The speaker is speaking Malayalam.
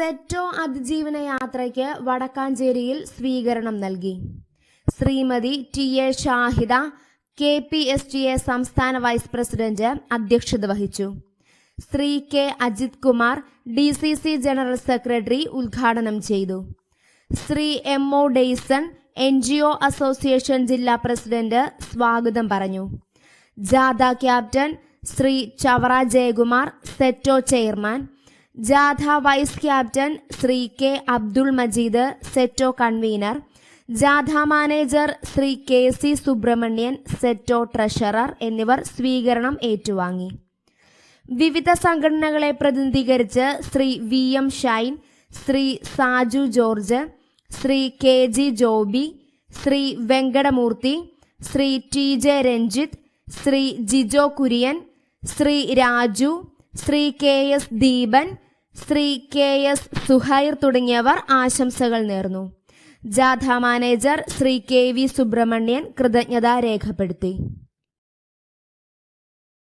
സെറ്റോ അതിജീവന യാത്രയ്ക്ക് വടക്കാഞ്ചേരിയിൽ സ്വീകരണം നൽകി. Shrimati T A Shahida K P S T A സംസ്ഥാന വൈസ് പ്രസിഡന്റ് അധ്യക്ഷത വഹിച്ചു. Shri K Ajith Kumar D C C general secretary ഉദ്ഘാടനം ചെയ്തു. Shri M O Dayson N G O association ജില്ലാ പ്രസിഡന്റ് സ്വാഗതം പറഞ്ഞു. ജാഥ ക്യാപ്റ്റൻ ശ്രീ ചവറ ജയകുമാർ സെറ്റോ ചെയർമാൻ ജാഥ vice captain Shri K Abdul Majeed SETO convener. ജാഥ manager Shri K C Subramanian SETO treasurer എന്നിവർ സ്വീകരണം ഏറ്റുവാങ്ങി. വിവിധ സംഘടനകളെ പ്രതിനിധീകരിച്ച് Shri V M Shine Shri Saju George Shri K G Joby Shri Venkatamoorthy Shri T J Ranjith Shri Jijo Kurian Shri Raju Shri K S Deepan Shri K S Suhair തുടങ്ങിയവർ ആശംസകൾ നേർന്നു. ജാഥ manager Shri K V Subrahmanyan കൃതജ്ഞത രേഖപ്പെടുത്തി.